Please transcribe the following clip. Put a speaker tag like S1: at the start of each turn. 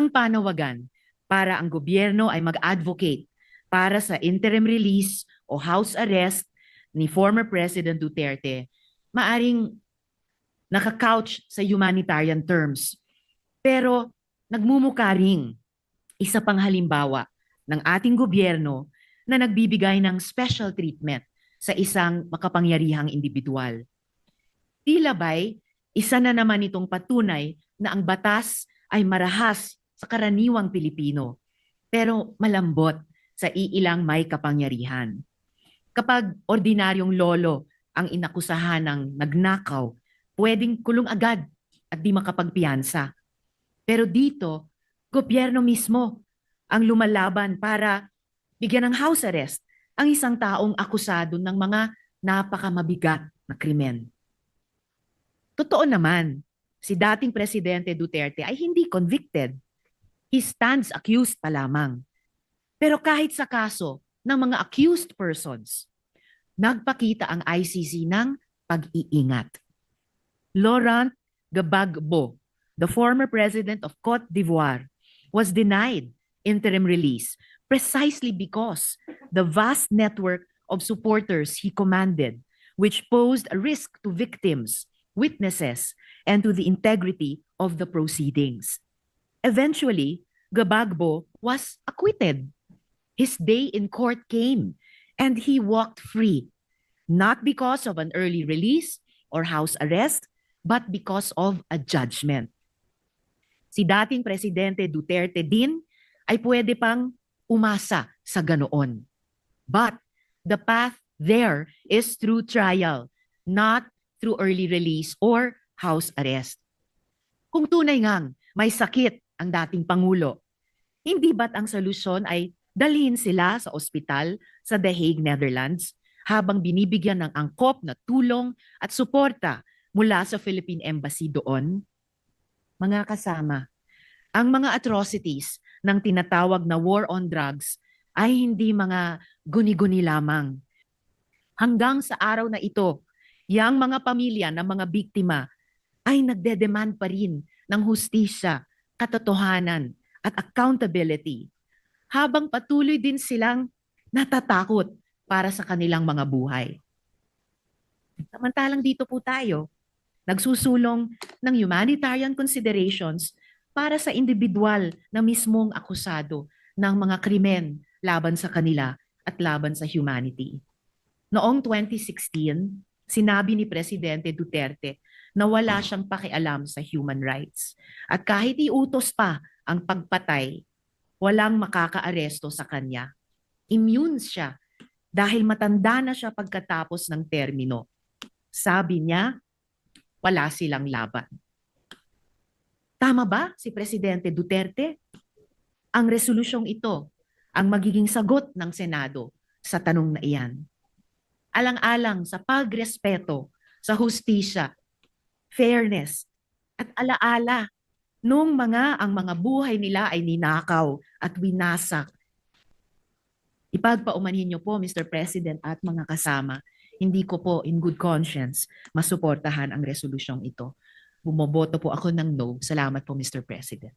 S1: ang panawagan para ang gobyerno ay mag-advocate para sa interim release o house arrest ni former President Duterte, maaring nakakouch sa humanitarian terms. Pero nagmumukha ring isa pang halimbawa ng ating gobyerno na nagbibigay ng special treatment sa isang makapangyarihang individual. Tila ba'y isa na naman itong patunay na ang batas ay marahas sa karaniwang Pilipino, pero malambot sa iilang may kapangyarihan. Kapag ordinaryong lolo ang inakusahan ng nagnakaw, pwedeng kulong agad at di makapagpiyansa. Pero dito, gobyerno mismo ang lumalaban para bigyan ng house arrest ang isang taong akusado ng mga napakamabigat na krimen. Totoo naman, si dating Presidente Duterte ay hindi convicted. He stands accused pa lamang. Pero kahit sa kaso ng mga accused persons, nagpakita ang ICC ng pag-iingat. Laurent Gbagbo, the former president of Cote d'Ivoire, was denied interim release precisely because the vast network of supporters he commanded, which posed a risk to victims, witnesses, and to the integrity of the proceedings. Eventually, Gbagbo was acquitted. His day in court came, and he walked free, not because of an early release or house arrest, but because of a judgment. Si dating Presidente Duterte din ay pwede pang umasa sa ganoon. But the path there is through trial, not through early release or house arrest. Kung tunay ngang may sakit ang dating Pangulo, hindi ba't ang solusyon ay dalhin sila sa ospital sa The Hague, Netherlands habang binibigyan ng angkop na tulong at suporta mula sa Philippine Embassy doon? Mga kasama, ang mga atrocities ng tinatawag na war on drugs ay hindi mga guni-guni lamang. Hanggang sa araw na ito, yang mga pamilya ng mga biktima ay nagdedemand pa rin ng hustisya, katotohanan at accountability habang patuloy din silang natatakot para sa kanilang mga buhay. Samantalang dito po tayo, nagsusulong ng humanitarian considerations para sa individual na mismong akusado ng mga krimen laban sa kanila at laban sa humanity. Noong 2016, sinabi ni Presidente Duterte na wala siyang pakialam sa human rights. At kahit iutos pa ang pagpatay, walang makakaaresto sa kanya. Immune siya dahil matanda na siya pagkatapos ng termino. Sabi niya, wala silang laban. Tama ba si Presidente Duterte? Ang resolusyong ito ang magiging sagot ng Senado sa tanong na iyan. Alang-alang sa pagrespeto sa hustisya, fairness, at alaala nung mga ang mga buhay nila ay ninakaw at winasak. Ipagpaumanhin niyo po, Mr. President at mga kasama, hindi ko po in good conscience masuportahan ang resolusyong ito. Bumoboto po ako ng no. Salamat po, Mr. President.